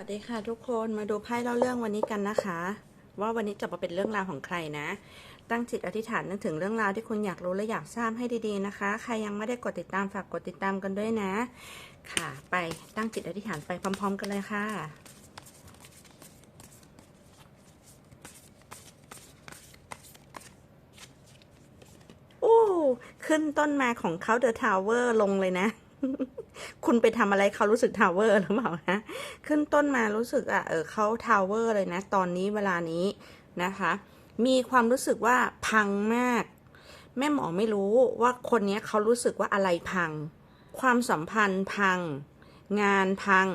วัสดีค่ะทุกคนมาดูไพ่เล่าเรื่องวันนี้กันนะคะ ว่าวันนี้จะมาเป็นเรื่องราวของใครนะ ตั้งจิตอธิษฐานนึกถึงเรื่องราวที่คุณอยากรู้และอยากทราบให้ดีๆนะคะ ใครยังไม่ได้กดติดตามฝากกดติดตามกันด้วยนะ ค่ะ ไปตั้งจิตอธิษฐานไปพร้อม ๆ กันเลยค่ะ โอ้ขึ้นต้นมาของเขาเดอะทาวเวอร์ลงเลยนะ คุณไปทำอะไรเขารู้สึกทาวเวอร์หรือเปล่าฮะขึ้นต้นมารู้สึกอะเออเขาทาวเวอร์เลยนะ ตอนนี้เวลานี้นะคะ มีความรู้สึกว่าพังมาก แม่หมอไม่รู้ว่าคนเนี้ยเขารู้สึกว่าอะไรพัง ความสัมพันธ์พัง งานพัง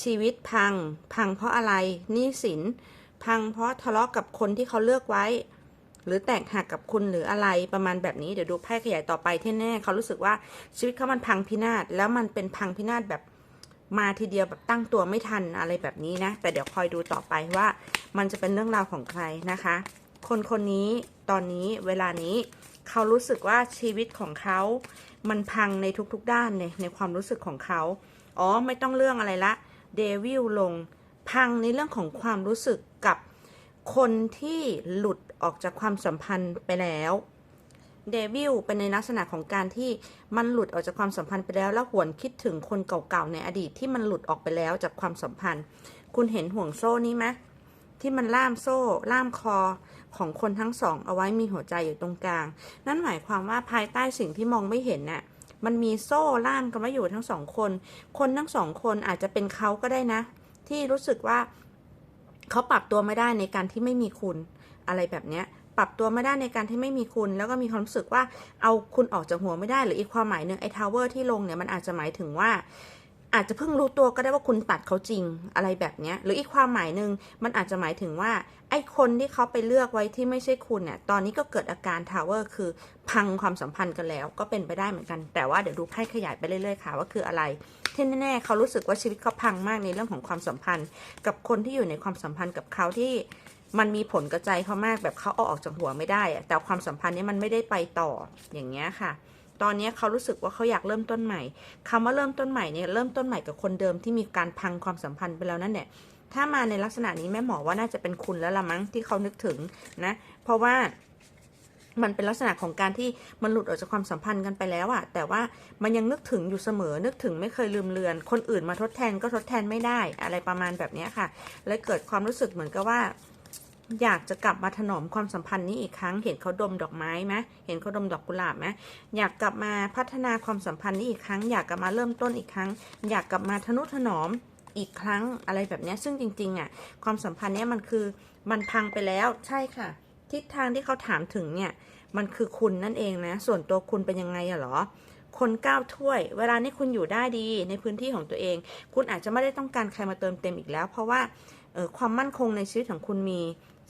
ชีวิตพัง พังเพราะอะไรหนี้สิน พังเพราะทะเลาะกับคนที่เขาเลือกไว้ หรือแตกหักกับคุณหรืออะไรประมาณแบบนี้เดี๋ยวดูไพ่ขยายต่อไปที่แน่เขารู้สึกว่าชีวิตเขามันพังพินาศแล้วมันเป็นพังพินาศแบบมาทีเดียวแบบตั้งตัวไม่ทันอะไรแบบนี้นะ แต่เดี๋ยวคอยดูต่อไปว่า มันจะเป็นเรื่องราวของใครนะคะ คนคนนี้ตอนนี้เวลานี้เขารู้สึกว่าชีวิตของเขา มันพังในทุกๆด้านในในความรู้สึกของเขา อ๋อไม่ต้องเรื่องอะไรละเดวิลลงพังในเรื่องของความรู้สึกกับคนที่หลุด ออกจากความสัมพันธ์ไปแล้วเดวิลเป็นในลักษณะของการที่มันหลุดออกจากความสัมพันธ์ไปแล้ว แล้วหวนคิดถึงคนเก่าๆในอดีตที่มันหลุดออกไปแล้วจากความสัมพันธ์ คุณเห็นห่วงโซ่นี้ไหมที่มันล่ามโซ่ ล่ามคอของคนทั้งสอง เอาไว้มีหัวใจอยู่ตรงกลาง นั่นหมายความว่าภายใต้สิ่งที่มองไม่เห็นน่ะมันมีโซ่ล่ามกันไว้อยู่ทั้งสองคน คนทั้งสองคนอาจจะเป็นเขาก็ได้นะ ที่รู้สึกว่าเขาปรับตัวไม่ได้ในการที่ไม่มีคุณ อะไรแบบเนี้ยปรับตัวไม่ได้ในการที่ไม่มีคุณ แล้วก็มีความรู้สึกว่าเอาคุณออกจากหัวไม่ได้หรืออีกความหมายหนึ่งไอ้ทาวเวอร์ที่ลงเนี่ยมันอาจจะหมายถึงว่าอาจจะเพิ่งรู้ตัวก็ได้ว่าคุณตัดเขาจริงอะไรแบบเนี้ยหรืออีกความหมายหนึ่งมันอาจจะหมายถึงว่า ไอ้คนที่เขาไปเลือกไว้ที่ไม่ใช่คุณเนี่ยตอนนี้ก็เกิดอาการทาวเวอร์คือพังความสัมพันธ์กันแล้ว ก็เป็นไปได้เหมือนกัน แต่ว่าเดี๋ยวดูไพ่ขยายไปเรื่อยๆค่ะว่าคืออะไรที่แน่ๆเขารู้สึกว่าชีวิตเขาพังมากในเรื่องของความสัมพันธ์ กับคนที่อยู่ในความสัมพันธ์กับเขาที่ มันมีผลกระจายเขามากแบบเขาเอาออกจากหัวไม่ได้อะแต่ความสัมพันธ์นี้มันไม่ได้ไปต่ออย่างเงี้ยค่ะ ตอนนี้เขารู้สึกว่าเขาอยากเริ่มต้นใหม่คำว่าเริ่มต้นใหม่เนี่ยเริ่มต้นใหม่กับคนเดิมที่มีการพังความสัมพันธ์ไปแล้วนั่นแหละถ้ามาในลักษณะนี้แม่หมอว่าน่าจะเป็นคุณแล้วละมั้งที่เขานึกถึงนะ เพราะว่ามันเป็นลักษณะของการที่มันหลุดออกจากความสัมพันธ์กันไปแล้วอะแต่ว่ามันยังนึกถึงอยู่เสมอ นึกถึงไม่เคยลืมเลือน คนอื่นมาทดแทนก็ทดแทนไม่ได้ อะไรประมาณแบบนี้ค่ะและเกิดความรู้สึกเหมือนกับว่า อยากจะกลับมาถนอมความสัมพันธ์นี้อีกครั้ง เห็นเขาดมดอกไม้ไหมเห็นเขาดมดอกกุหลาบไหมอยากกลับมาพัฒนาความสัมพันธ์นี้อีกครั้ง อยากกลับมาเริ่มต้นอีกครั้ง อยากกลับมาทนุถนอมอีกครั้งอะไรแบบนี้ซึ่งจริงๆอะความสัมพันธ์เนี้ยมันคือมันพังไปแล้วใช่ค่ะ ทิศทางที่เขาถามถึงเนี่ยมันคือคุณนั่นเองนะ ส่วนตัวคุณเป็นยังไงอะหรอ คนก้าวถ้วย เวลานี้คุณอยู่ได้ดีในพื้นที่ของตัวเอง คุณอาจจะไม่ได้ต้องการใครมาเติมเต็มอีกแล้ว เพราะว่าออความมั่นคงในชีวิตของคุณมี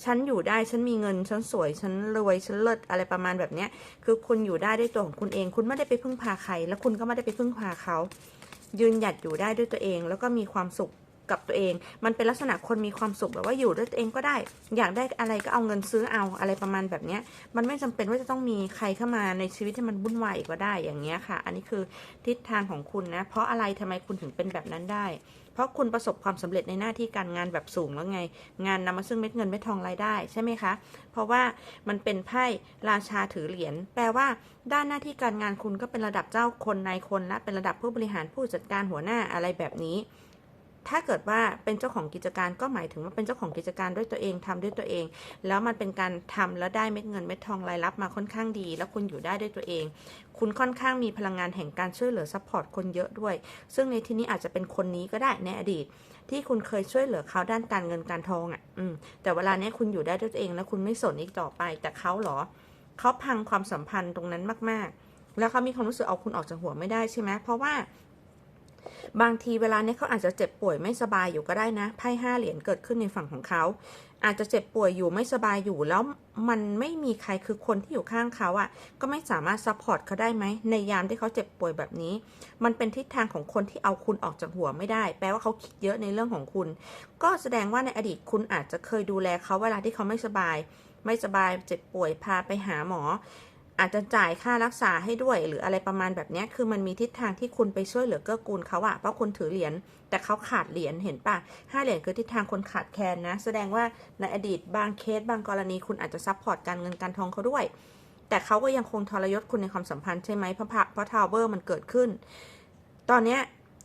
ฉันอยู่ได้ฉันมีเงิน ฉันสวย ฉันรวย ฉันเลิศอะไรประมาณแบบเนี้ย คือคุณอยู่ได้ด้วยตัวของคุณเอง คุณไม่ได้ไปพึ่งพาใคร แล้วคุณก็ไม่ได้ไปพึ่งพาเขา ยืนหยัดอยู่ได้ด้วยตัวเอง แล้วก็มีความสุขกับตัวเอง มันเป็นลักษณะคนมีความสุขแบบว่าอยู่ด้วยตัวเองก็ได้ อยากได้อะไรก็เอาเงินซื้อเอาอะไรประมาณแบบนี้มันไม่จำเป็นว่าจะต้องมีใครเข้ามาในชีวิตที่มันวุ่นวายก็ได้อย่างเงี้ยค่ะ อันนี้คือทิศทางของคุณนะ เพราะอะไรทำไมคุณถึงเป็นแบบนั้นได้ ราะคุณประสบความสำเร็จในหน้าที่การงานแบบสูงแล้วไง งานนำมาซึ่งเม็ดเงินเม็ดทองรายได้ใช่ไหมคะ เพราะว่ามันเป็นไพ่ราชาถือเหรียญแปลว่า ด้านหน้าที่การงานคุณก็เป็นระดับเจ้าคนนายคนและเป็นระดับผู้บริหารผู้จัดการหัวหน้าอะไรแบบนี้ ถ้าเกิดว่าเป็นเจ้าของกิจการก็หมายถึงว่าเป็นเจ้าของกิจการด้วยตัวเองทำด้วยตัวเอง แล้วมันเป็นการทำแล้วได้เม็ดเงินเม็ดทองรายรับมาค่อนข้างดี แล้วคุณอยู่ได้ด้วยตัวเอง คุณค่อนข้างมีพลังงานแห่งการช่วยเหลือซัพพอร์ตคนเยอะด้วย ซึ่งในที่นี้อาจจะเป็นคนนี้ก็ได้ในอดีต ที่คุณเคยช่วยเหลือเขาด้านการเงินการทองอะ่ะอืมแต่เวลาเนี้ยคุณอยู่ได้ด้วยตัวเอง แล้วคุณไม่สนอีกต่อไป แต่เขาเหรอเขาพังความสัมพันธ์ตรงนั้นมาก ๆ แล้วเขามีความรู้สึกเอาคุณออกจากหัวไม่ได้ใช่ไหมเพราะว่า บางทีเวลาเนี้ยเขาอาจจะเจ็บป่วยไม่สบายอยู่ก็ได้นะ ไพ่ห้าเหรียญเกิดขึ้นในฝั่งของเขา อาจจะเจ็บป่วยอยู่ไม่สบายอยู่ แล้วมันไม่มีใครคือคนที่อยู่ข้างเขาอะ่ะ ก็ไม่สามารถซัพพอร์ตเขาได้ไหม ในยามที่เขาเจ็บป่วยแบบนี้ มันเป็นทิศทางของคนที่เอาคุณออกจากหัวไม่ได้ แปลว่าเขาคิดเยอะในเรื่องของคุณ ก็แสดงว่าในอดีตคุณอาจจะเคยดูแลเขาเวลาที่เขาไม่สบาย ไม่สบายเจ็บป่วยพาไปหาหมอ อาจจะจ่ายค่ารักษาให้ด้วย หรืออะไรประมาณแบบนี้คือมันมีทิศทางที่คุณไปช่วยเหลือเกื้อกูลเขาอะเพราะคุณถือเหรียญแต่เขาขาดเหรียญเห็นปะห้าเหรียญคือทิศทางคนขาดแคลนนะ แสดงว่าในอดีตบางเคสบางกรณี คุณอาจจะซัพพอร์ตการเงินการทองเขาด้วย แต่เขาก็ยังคงทรยศคุณในความสัมพันธ์ใช่ไหมเพราะพระเพราะทาวเวอร์มันเกิดขึ้น ตอนเนี้ย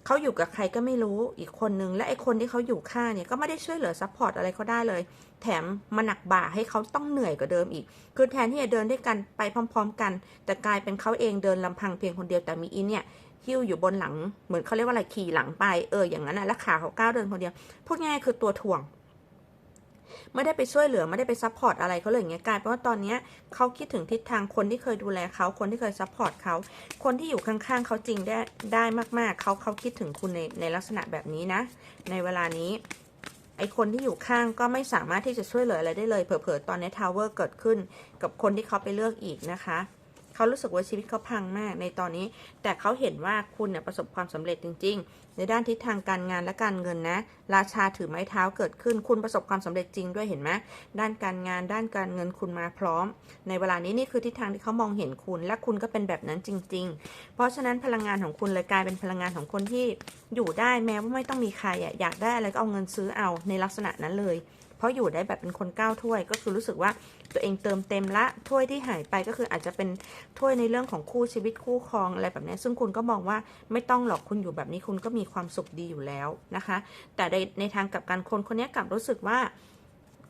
เขาอยู่กับใครก็ไม่รู้อีกคนนึง และไอคนที่เขาอยู่ข้างเนี่ยก็ไม่ได้ช่วยเหลือซัพพอร์ตอะไรเขาได้เลย แถมมาหนักบ่าให้เขาต้องเหนื่อยกว่าเดิมอีก คือแทนที่จะเดินด้วยกันไปพร้อม ๆ กัน แต่กลายเป็นเขาเองเดินลำพังเพียงคนเดียวแต่มีอินเนี่ยหิ้วอยู่บนหลังเหมือนเขาเรียกว่าอะไรขี่หลังไปเอออย่างนั้นนะแล้วขาเขาก้าวเดินคนเดียวพวกง่ายคือตัวถ่วง ไม่ได้ไปช่วยเหลือไม่ได้ไปซัพพอร์ตอะไรเขาเลยอย่างเงี้ยกลายเป็นว่าตอนเนี้ยเขาคิดถึงทิศทางคนที่เคยดูแลเขาคนที่เคยซัพพอร์ตเขาคนที่อยู่ข้างๆเขาจริงได้ได้มากๆเขาเขาคิดถึงคุณในในลักษณะแบบนี้นะ ในเวลานี้ไอคนที่อยู่ข้างก็ไม่สามารถที่จะช่วยเหลืออะไรได้เลย เผลอๆ ตอนนี้ทาวเวอร์เกิดขึ้นกับคนที่เขาไปเลือกอีกนะคะ เขารู้สึกว่าชีวิตเขาพังมากในตอนนี้ แต่เขาเห็นว่าคุณเนี่ยประสบความสำเร็จจริง ๆ ในด้านทิศทางการงานและการเงินนะ ราชาถือไม้เท้าเกิดขึ้น คุณประสบความสำเร็จจริงด้วยเห็นไหมด้านการงานด้านการเงินคุณมาพร้อม ในเวลานี้นี่คือทิศทางที่เขามองเห็นคุณ และคุณก็เป็นแบบนั้นจริง ๆ เพราะฉะนั้นพลังงานของคุณเลยกลายเป็นพลังงานของคนที่อยู่ได้แม้ว่าไม่ต้องมีใครอะอยากได้อะไรก็เอาเงินซื้อเอาในลักษณะนั้นเลย เพราะอยู่ได้แบบเป็นคนก้าวถ้วย ก็คือรู้สึกว่าตัวเองเติมเต็มละถ้วยที่หายไปก็คืออาจจะเป็นถ้วยในเรื่องของคู่ชีวิตคู่ครองอะไรแบบนี้ซึ่งคุณก็มองว่าไม่ต้องหรอกคุณอยู่แบบนี้คุณก็มีความสุขดีอยู่แล้วนะคะ แต่ในในทางกับการคนคนนี้กลับรู้สึกว่า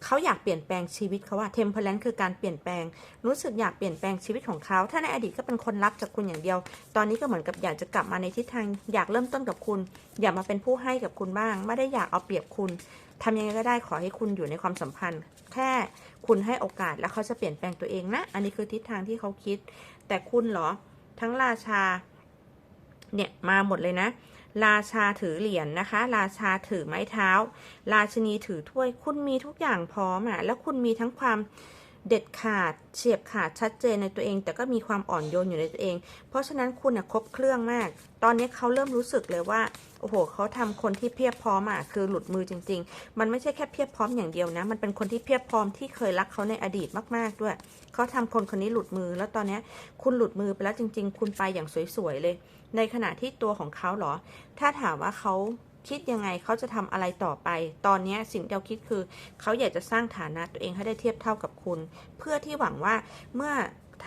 เขาอยากเปลี่ยนแปลงชีวิตเขาว่าเทมเพลนคือการเปลี่ยนแปลง รู้สึกอยากเปลี่ยนแปลงชีวิตของเขา ถ้าในอดีตก็เป็นคนรับจากคุณอย่างเดียว ตอนนี้ก็เหมือนกับอยากจะกลับมาในทิศทางอยากเริ่มต้นกับคุณ อยากมาเป็นผู้ให้กับคุณบ้าง ไม่ได้อยากเอาเปรียบคุณทำยังไงก็ได้ขอให้คุณอยู่ในความสัมพันธ์ แค่คุณให้โอกาสแล้วเขาจะเปลี่ยนแปลงตัวเองนะ อันนี้คือทิศทางที่เขาคิด แต่คุณเหรอ ทั้งราชา เนี่ยมาหมดเลยนะ ราชาถือเหรียญนะคะ ราชาถือไม้เท้า ราชินีถือถ้วย คุณมีทุกอย่างพร้อมอะ แล้วคุณมีทั้งความ เด็ดขาดเฉียบขาดชัดเจนในตัวเอง แต่ก็มีความอ่อนโยนอยู่ในตัวเอง เพราะฉะนั้นคุณน่ะครบเครื่องมาก ตอนนี้เขาเริ่มรู้สึกเลยว่าโอ้โหเขาทำคนที่เพียบพร้อมอะคือหลุดมือจริง ๆ มันไม่ใช่แค่เพียบพร้อมอย่างเดียวนะ มันเป็นคนที่เพียบพร้อมที่เคยรักเขาในอดีตมาก ๆด้วยเขาทำคนคนนี้หลุดมือ แล้วตอนนี้คุณหลุดมือไปแล้วจริง ๆ คุณไปอย่างสวยๆเลย ในขณะที่ตัวของเขาหรอ ถ้าถามว่าเขา คิดยังไงเขาจะทำอะไรต่อไป ตอนนี้สิ่งที่เราคิดคือ เขาอยากจะสร้างฐานะตัวเองให้ได้เทียบเท่ากับคุณ เพื่อที่หวังว่าเมื่อ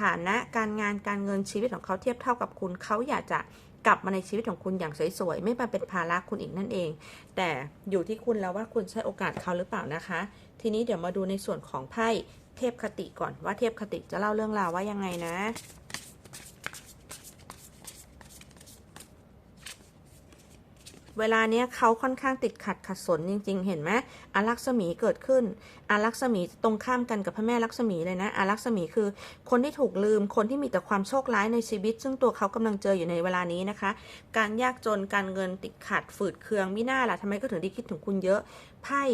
ฐานะการงานการเงินชีวิตของเขาเทียบเท่ากับคุณ เขาอยากจะกลับมาในชีวิตของคุณอย่างสวยๆ ไม่มาเป็นภาระคุณอีกนั่นเอง แต่อยู่ที่คุณแล้วว่าคุณใช้โอกาสเขาหรือเปล่านะคะ ทีนี้เดี๋ยวมาดูในส่วนของไพ่เทพคติก่อนว่าเทพคติจะเล่าเรื่องราวว่ายังไงนะ เวลาเนี้ยเขาค่อนข้างติดขัดขัดสนจริง ๆ เห็นไหมอารักษมีเกิดขึ้นอารักษมีตรงข้ามกันกับพระแม่ลักษมีเลยนะอารักษมีคือคนที่ถูกลืมคนที่มีแต่ความโชคร้ายในชีวิต ซึ่งตัวเขากำลังเจออยู่ในเวลานี้นะคะ การยากจนการเงินติดขัดฝืดเคืองมิน่าล่ะทำไมก็ถึงได้คิดถึงคุณเยอะไพ่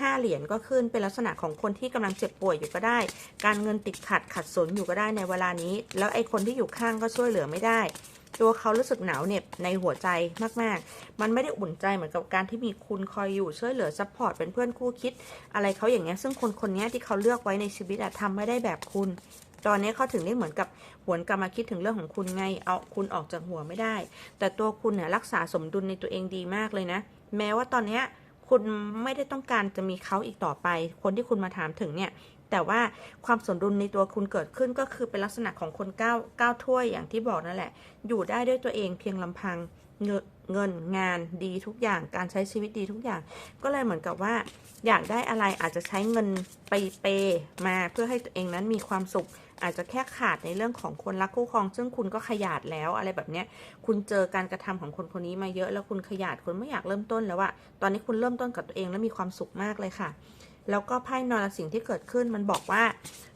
ห้าเหรียญก็ขึ้นเป็นลักษณะของคนที่กำลังเจ็บป่วยอยู่ก็ได้ การเงินติดขัดขัดสนอยู่ก็ได้ในเวลานี้ แล้วไอ้คนที่อยู่ข้างก็ช่วยเหลือไม่ได้ ตัวเขารู้สึกหนาวเหน็บในหัวใจมากๆ มันไม่ได้อุ่นใจเหมือนกับการที่มีคุณคอยอยู่ช่วยเหลือซัพพอร์ตเป็นเพื่อนคู่คิด อะไรเขาอย่างเงี้ยซึ่งคนคนนี้ที่เขาเลือกไว้ในชีวิตอะทำไม่ได้แบบคุณ ตอนนี้เขาถึงได้เหมือนกับหวนกลับมาคิดถึงเรื่องของคุณไงเอาคุณออกจากหัวไม่ได้ แต่ตัวคุณเนี่ยรักษาสมดุลในตัวเองดีมากเลยนะ แม้ว่าตอนเนี้ยคุณไม่ได้ต้องการจะมีเขาอีกต่อไป คนที่คุณมาถามถึงเนี่ย แต่ว่าความสมดุลในตัวคุณเกิดขึ้นก็คือเป็นลักษณะของคนก้าวก้าวถ้วยอย่างที่บอกนั่นแหละ อยู่ได้ด้วยตัวเองเพียงลำพังเงินเงินงานดีทุกอย่างการใช้ชีวิตดีทุกอย่าง ก็เลยเหมือนกับว่า อยากได้อะไรอาจจะใช้เงินไปเปย์มาเพื่อให้ตัวเองนั้นมีความสุข อาจจะแค่ขาดในเรื่องของคนรักคู่ครอง ซึ่งคุณก็ขยาดแล้วอะไรแบบเนี้ย คุณเจอการกระทำของคนคนนี้มาเยอะแล้วคุณขยาดคุณไม่อยากเริ่มต้นแล้วอะตอนนี้คุณเริ่มต้นกับตัวเองแล้วมีความสุขมากเลยค่ะ แล้วก็ไพ่นอนสิ่งที่เกิดขึ้นมันบอกว่า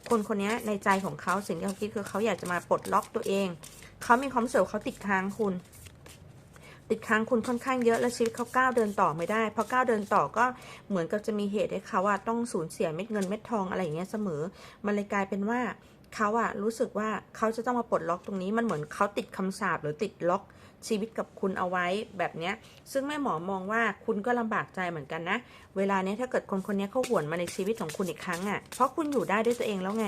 คนคนนี้ในใจของเขาสิ่งที่เขาคิดคือเขาอยากจะมาปลดล็อกตัวเอง เขามีความรู้สึกว่าเขาติดค้างคุณ ติดค้างคุณค่อนข้างเยอะและชีวิตเขาก้าวเดินต่อไม่ได้พอก้าวเดินต่อก็เหมือนกับจะมีเหตุให้เขาว่าต้องสูญเสียเม็ดเงินเม็ดทองอะไรอย่างเงี้ยเสมอ มันเลยกลายเป็นว่า เขาอะรู้สึกว่าเขาจะต้องมาปลดล็อกตรงนี้มันเหมือนเขาติดคำสาปหรือติดล็อกชีวิตกับคุณเอาไว้แบบเนี้ย ซึ่งแม่หมอมองว่าคุณก็ลำบากใจเหมือนกันนะ เวลาเนี้ยถ้าเกิดคนคนนี้เขาหวนมาในชีวิตของคุณอีกครั้งอะ่ะ เพราะคุณอยู่ได้ด้วยตัวเองแล้วไง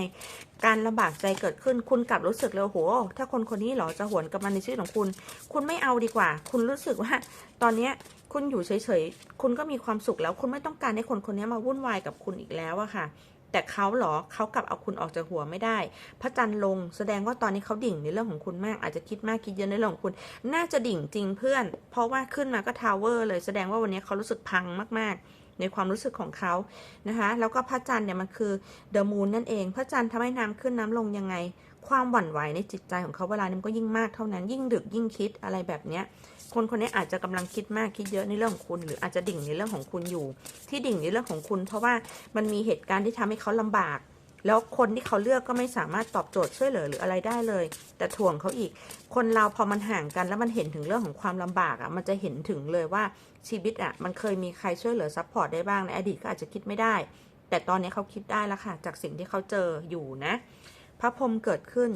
การลำบากใจเกิดขึ้น คุณกลับรู้สึกเลยโห ถ้าคนคนนี้หรอจะหวนกลับมาในชีวิตของคุณ คุณไม่เอาดีกว่า คุณรู้สึกว่า ตอนเนี้ยคุณอยู่เฉยๆ คุณก็มีความสุขแล้ว คุณไม่ต้องการให้คนคนนี้มาวุ่นวายกับคุณอีกแล้วอะค่ะ แต่เขาเหรอเขากลับเอาคุณออกจากหัวไม่ได้ พระจันทร์ลงแสดงว่าตอนนี้เขาดิ่งในเรื่องของคุณมากอาจจะคิดมากคิดเยอะในเรื่องของคุณ น่าจะดิ่งจริงเพื่อน เพราะว่าขึ้นมาก็ทาวเวอร์เลยแสดงว่าวันนี้เขารู้สึกพังมากๆ ในความรู้สึกของเขานะคะแล้วก็พระจันทร์เนี่ยมันคือเดอะมูนนั่นเอง พระจันทร์ทำให้น้ำขึ้นน้ำลงยังไง ความหวั่นไหวในจิตใจของเขาเวลานี้มันก็ยิ่งมากเท่านั้นยิ่งดึกยิ่งคิดอะไรแบบเนี้ย คนคนนี้อาจจะกำลังคิดมากคิดเยอะในเรื่องของคุณ หรืออาจจะดิ่งในเรื่องของคุณอยู่ ที่ดิ่งในเรื่องของคุณ เพราะว่ามันมีเหตุการณ์ที่ทำให้เขาลำบาก แล้วคนที่เขาเลือกก็ไม่สามารถตอบโจทย์ช่วยเหลือหรืออะไรได้เลย แต่ถ่วงเขาอีก คนเราพอมันห่างกันแล้วมันเห็นถึงเรื่องของความลำบากอะ่ะมันจะเห็นถึงเลยว่าชีวิตอะ่ะมันเคยมีใครช่วยเหลือซัพพอร์ตได้บ้างในอดีตก็อาจจะคิดไม่ได้ แต่ตอนนี้เขาคิดได้แล้วค่ะ จากสิ่งที่เขาเจออยู่นะ พระพรมเกิดขึ้น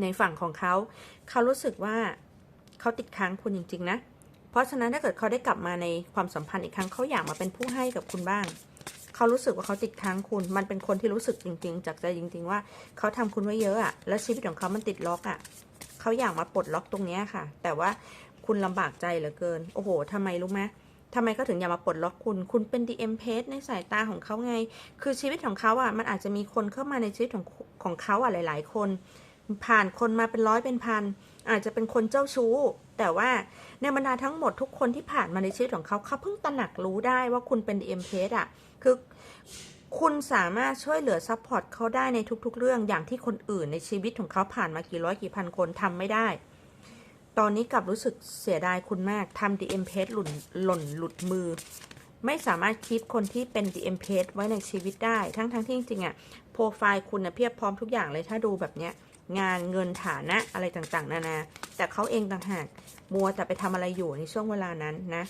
ในฝั่งของเขา เขารู้สึกว่า เขาติดค้างคุณจริง ๆ นะ เพราะฉะนั้นถ้าเกิดเขาได้กลับมาในความสัมพันธ์อีกครั้งเขาอยากมาเป็นผู้ให้กับคุณบ้าง เขารู้สึกว่าเขาติดค้างคุณ มันเป็นคนที่รู้สึกจริง ๆ จากใจจริง ๆ ว่าเขาทำคุณไว้เยอะอะแล้วชีวิตของเขามันติดล็อกอะเขาอยากมาปลดล็อกตรงนี้ค่ะ แต่ว่าคุณลำบากใจเหลือเกิน โอ้โหทำไมรู้ไหมทำไมก็ถึงอยากมาปลดล็อกคุณ คุณเป็น DM p a g e ในสายตาของเขาไง คือชีวิตของเขาอะ มันอาจจะมีคนเข้ามาในชีวิตของของเขาอะหลาย ๆ คน ผ่านคนมาเป็นร้อยเป็นพัน อาจจะเป็นคนเจ้าชู้ แต่ว่าในบรรดาทั้งหมดทุกคนที่ผ่านมาในชีวิตของเขาเขาเพิ่งตระหนักรู้ได้ว่าคุณเป็น DM p a g e อะคือคุณสามารถช่วยเหลือซัพพอร์ตเขาได้ในทุก ๆ เรื่องอย่างที่คนอื่นในชีวิตของเขาผ่านมากี่ร้อยกี่พันคนทำไม่ได้ ตอนนี้กลับรู้สึกเสียดายคุณมากทำ DM p a g e หล่นหล่นหลุดมือ ไม่สามารถคีปคนที่เป็น DM p a g e ไว้ในชีวิตได้ ทั้งๆที่จริงๆอะโปรไฟล์คุณนะเพียบพร้อมทุกอย่างเลยถ้าดูแบบเนี้ย งานเงินฐานะอะไรต่างๆ นานา แต่เขาเองต่างหากมัวแต่ไปทำอะไรอยู่ในช่วงเวลานั้นนะ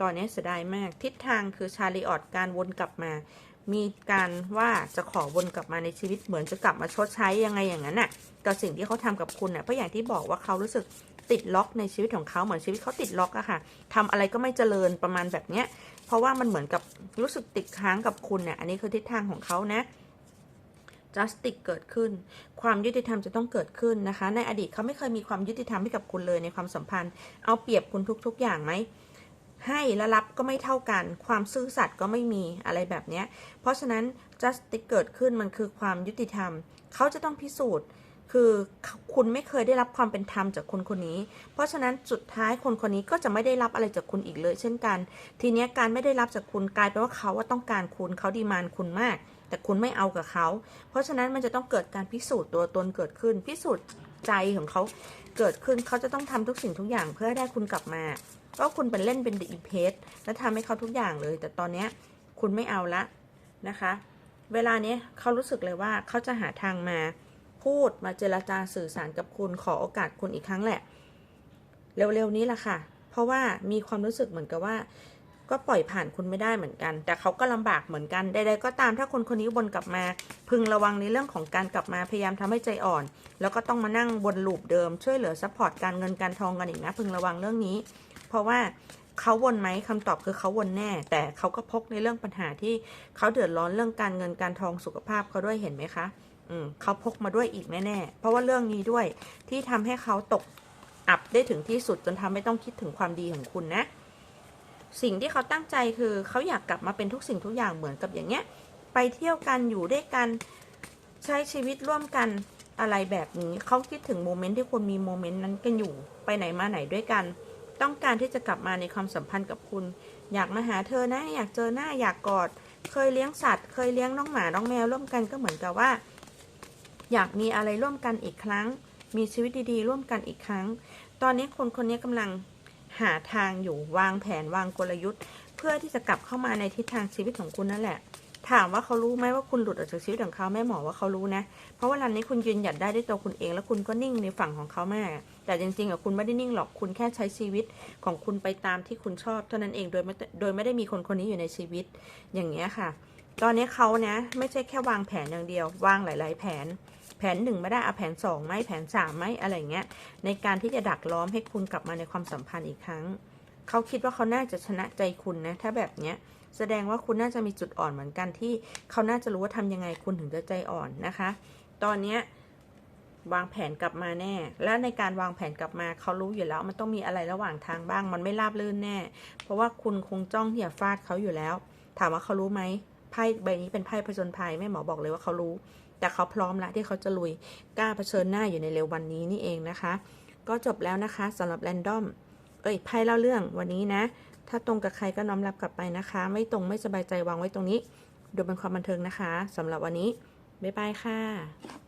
ตอนนี้เสียดายมากทิศทางคือชาลีออดการวนกลับมา มีการว่าจะขอวนกลับมาในชีวิตเหมือนจะกลับมาชดใช้ยังไงอย่างนั้นน่ะกับสิ่งที่เขาทำกับคุณน่ะเพราะอย่างที่บอกว่าเขารู้สึกติดล็อกในชีวิตของเขาเหมือนชีวิตเขาติดล็อกอะค่ะทำอะไรก็ไม่เจริญประมาณแบบเนี้ย เพราะว่ามันเหมือนกับรู้สึกติดค้างกับคุณเนี่ยอันนี้คือทิศทางของเขานะ justice เกิดขึ้น ความยุติธรรมจะต้องเกิดขึ้นนะคะ ในอดีตเขาไม่เคยมีความยุติธรรมให้กับคุณเลยในความสัมพันธ์ เอาเปรียบคุณทุก ๆ อย่างไหม ให้และรับก็ไม่เท่ากัน ความซื่อสัตย์ก็ไม่มีอะไรแบบนี้ เพราะฉะนั้น justice เกิดขึ้นมันคือความยุติธรรม เขาจะต้องพิสูจน์คือคุณไม่เคยได้รับความเป็นธรรมจากคนคนนี้ เพราะฉะนั้นสุดท้ายคนคนนี้ก็จะไม่ได้รับอะไรจากคุณอีกเลย เช่นกัน ทีนี้การไม่ได้รับจากคุณกลายเป็นว่าเขาว่าต้องการคุณเขาดีมานคุณมาก แต่คุณไม่เอากับเขา เพราะฉะนั้นมันจะต้องเกิดการพิสูจน์ตัวตนเกิดขึ้น พิสูจน์ใจของเขาเกิดขึ้นเขาจะต้องทำทุกสิ่งทุกอย่างเพื่อได้คุณกลับมา ก็คุณเป็นเล่นเป็นดีเพสและทำให้เขาทุกอย่างเลย แต่ตอนเนี้ยคุณไม่เอาละนะคะ เวลาเนี้ยเขารู้สึกเลยว่าเขาจะหาทางมาพูดมาเจรจาสื่อสารกับคุณขอโอกาสคุณอีกครั้งแหละ เร็วๆนี้แหละค่ะ เพราะว่ามีความรู้สึกเหมือนกับว่า ก็ปล่อยผ่านคุณไม่ได้เหมือนกัน แต่เขาก็ลำบากเหมือนกันใดๆก็ตามถ้าคนคนนี้วนกลับมา พึงระวังในเรื่องของการกลับมาพยายามทำให้ใจอ่อน แล้วก็ต้องมานั่งบนลูปเดิมช่วยเหลือซัพพอร์ตการเงินการทองกันอีกนะ พึงระวังเรื่องนี้ เพราะว่าเขาวนไหมคำตอบคือเขาวนแน่ แต่เขาก็พกในเรื่องปัญหาที่เขาเดือดร้อนเรื่องการเงินการทองสุขภาพเขาด้วยเห็นไหมคะอืมเขาพกมาด้วยอีกแน่ๆเพราะว่าเรื่องนี้ด้วยที่ทำให้เขาตกอับได้ถึงที่สุดจนทำให้ต้องคิดถึงความดีของคุณนะ สิ่งที่เขาตั้งใจคือเขาอยากกลับมาเป็นทุกสิ่งทุกอย่างเหมือนกับอย่างเงี้ย ไปเที่ยวกันอยู่ด้วยกันใช้ชีวิตร่วมกันอะไรแบบนี้เขาคิดถึงโมเมนต์ที่คนมีโมเมนต์นั้นกันอยู่ไปไหนมาไหนด้วยกัน ต้องการที่จะกลับมาในความสัมพันธ์กับคุณ อยากมาหาเธอนะ อยากเจอหน้าอยากกอด เคยเลี้ยงสัตว์ เคยเลี้ยงน้องหมาน้องแมวร่วมกันก็เหมือนกับว่า อยากมีอะไรร่วมกันอีกครั้ง มีชีวิตดีๆ ร่วมกันอีกครั้ง ตอนนี้คนคนนี้กำลัง หาทางอยู่วางแผนวางกลยุทธ์ เพื่อที่จะกลับเข้ามาในทิศทางชีวิตของคุณนั่นแหละ ถามว่าเขารู้ไหมว่าคุณหลุดออกจากชีวิตของเขาแม่หมอว่าเขารู้นะ เพราะว่าวันนี้คุณยืนหยัดได้ด้วยตัวคุณเอง แล้วคุณก็นิ่งในฝั่งของเขาแมากแต่จริงๆอะคุณไม่ได้นิ่งหรอกคุณแค่ใช้ชีวิตของคุณไปตามที่คุณชอบเท่านั้นเองโดยไม่โดยไม่ได้มีคนคนนี้อยู่ในชีวิต อย่างเงี้ยค่ะ ตอนนี้เขานะไม่ใช่แค่วางแผนอย่างเดียว วางหลาย ๆ แผน แผนหนึ่งไม่ได้เอาแผนสองไหมแผนสามไหมอะไรเงี้ย ในการที่จะดักล้อมให้คุณกลับมาในความสัมพันธ์อีกครั้ง เขาคิดว่าเขาน่าจะชนะใจคุณนะ ถ้าแบบเนี้ยแสดงว่าคุณน่าจะมีจุดอ่อนเหมือนกันที่เขาน่าจะรู้ว่าทำยังไงคุณถึงจะใจอ่อนนะคะ ตอนเนี้ยวางแผนกลับมาแน่ และในการวางแผนกลับมาเขารู้อยู่แล้วมันต้องมีอะไรระหว่างทางบ้าง มันไม่ราบรื่นแน่ เพราะว่าคุณคงจ้องที่จะฟาดเขาอยู่แล้ว ถามว่าเขารู้ไหมไพ่ใบนี้เป็นไพ่ผจญภัยแม่หมอบอกเลยว่าเขารู้ แต่เขาพร้อมละที่เขาจะลุยกล้าเผชิญหน้าอยู่ในเร็ววันนี้นี่เองนะคะ ก็จบแล้วนะคะสำหรับแรนดอมเอ้ยไพ่เล่าเรื่องวันนี้นะ ถ้าตรงกับใครก็น้อมรับกลับไปนะคะ ไม่ตรงไม่สบายใจวางไว้ตรงนี้ ดูเป็นความบันเทิงนะคะสำหรับวันนี้บ๊ายบายค่ะ